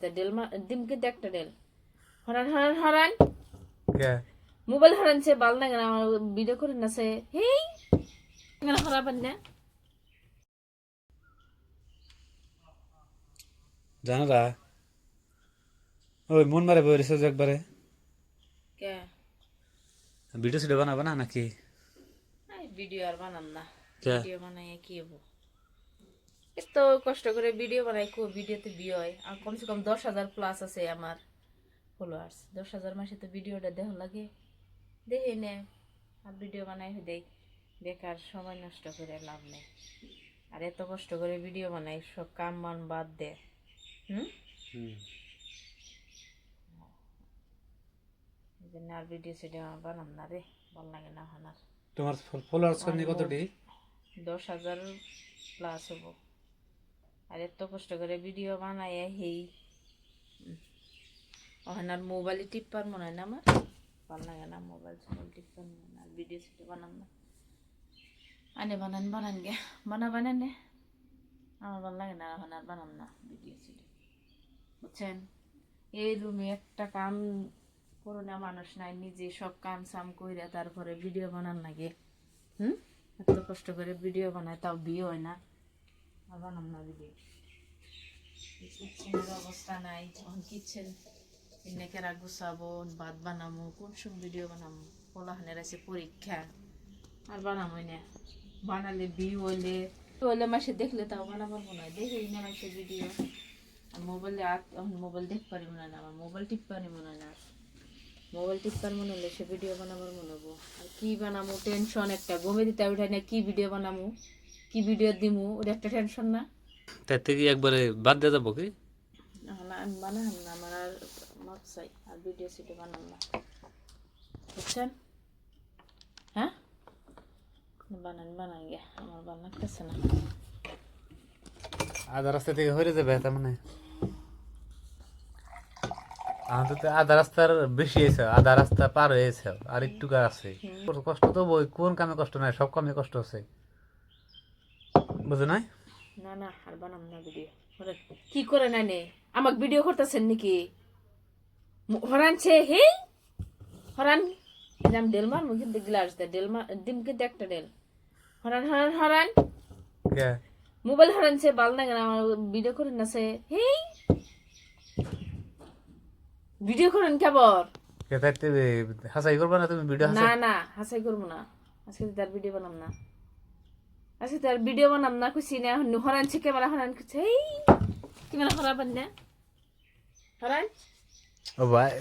তা ডেল মা ডিম কিন্তু একটা ডেল হরান হরান হরান কে মোবাইল হরানছে বাল না কেন আমার ভিডিও করে না সে হেই কেন হরাবেন না জানারা ওই মন মারে বইরেছে যে একবারে ভিডিও সিডিও বানাবে না নাকি এই ভিডিও আর বানাম না ভিডিও বানাই কি হব এত কষ্ট করে ভিডিও বানাই কো ভিডিওতে বিয়ে হয়। আর কমসে কম দশ হাজার প্লাস আছে আমার ফলোয়ার্স দশ হাজার মাসে তো ভিডিওটা দেহ লাগে। দেখে নে আর ভিডিও বানাই দেই বেকার সময় নষ্ট করে লাভ নেই। আর এত কষ্ট করে ভিডিও বানাই সব কাম মান বাদ দে। হুম? আর ভিডিও সিডিও বানাম না রে ভালো লাগে না হানার তোমার ফলোয়ার্স কত দশ হাজার প্লাস হব। আর এত কষ্ট করে ভিডিও বানাই হেই। ওখানে মোবাইলে টিপবার মনে হয় না আমার? ভালো লাগে না মোবাইল সোবাইল টিপবার মনে হয় না ভিডিও সিডিও বানান না। আনে বানান বানান গে। বানা, বানান আমার ভালো লাগে না এখন আর বানান না ভিডিও সিডিও বুঝছেন? এই রুমে একটা কাম করোনা মানুষ নাই, নিজে সব কাম সাম কইরা তারপরে ভিডিও বানান লাগে। হুম? এত কষ্ট করে ভিডিও বানায়, তাও বিয়ে হয় না। বানাম না কিচেনের অবস্থা নাই যখন গুছাবো বানামো, কোন সব ভিডিও বানামো পলাহানের আছে পরীক্ষা, আর না। বানালে বিয়ে হইলে হইলে মাসে দেখলে তাও বানাবার মনে হয় দেখেই না মাসে ভিডিও আর মোবাইলে আর মোবাইল দেখতে পারি মনে না, আমার মোবাইল টিপ পারি মনে না। মোবাইল টিপবার মনে হলে সে ভিডিও বানাবার মনে হব। আর কি বানামো টেনশন একটা গমে দিতে উঠাই না, কি ভিডিও বানামু। কি ভিডিও দিমু? ওটা একটা টেনশন না? তাই থেকে একবারে বাদ দিয়ে যাব কি? না আমি বানাম না আমার আর মত চাই আর ভিডিও সিডিও বানাম না। বুঝছেন? হ্যাঁ? বানান বানান গে আমার ভালো লাগতেছে না। আধা রাস্তা থেকে হয়ে যাবে তার মানে? আমাদের তো আধা রাস্তার বেশি আছে আধা রাস্তা পার হয়েছে আর একটু আছে। কষ্ট তো বই কোন কামে কষ্ট নাই সব কামে কষ্ট আছে। বুঝো নাই? না না আর বানাম না ভিডিও কি করে না নে? আমাকে ভিডিও করতেছেন নাকি? হরানছে হে হরান আমি ডেল মারবো কিন্তু গ্লাস দেয় ডেল ডিম কিন্তু একটা ডেল। হরান হরান হরান। মোবাইল হারানছে বাল না আমার ভিডিও করেন না সে হেই! ভিডিও করেন কেবর হাসাই করবা না তুমি ভিডিও না না হাসাই করব না। আজকে তার ভিডিও বানাম না। আজকে তার ভিডিও বানাম না খুশি না হরান ছে ক্যামেরা হরান খুশি এই ক্যামেরা হরান বান না হরান ও ভাই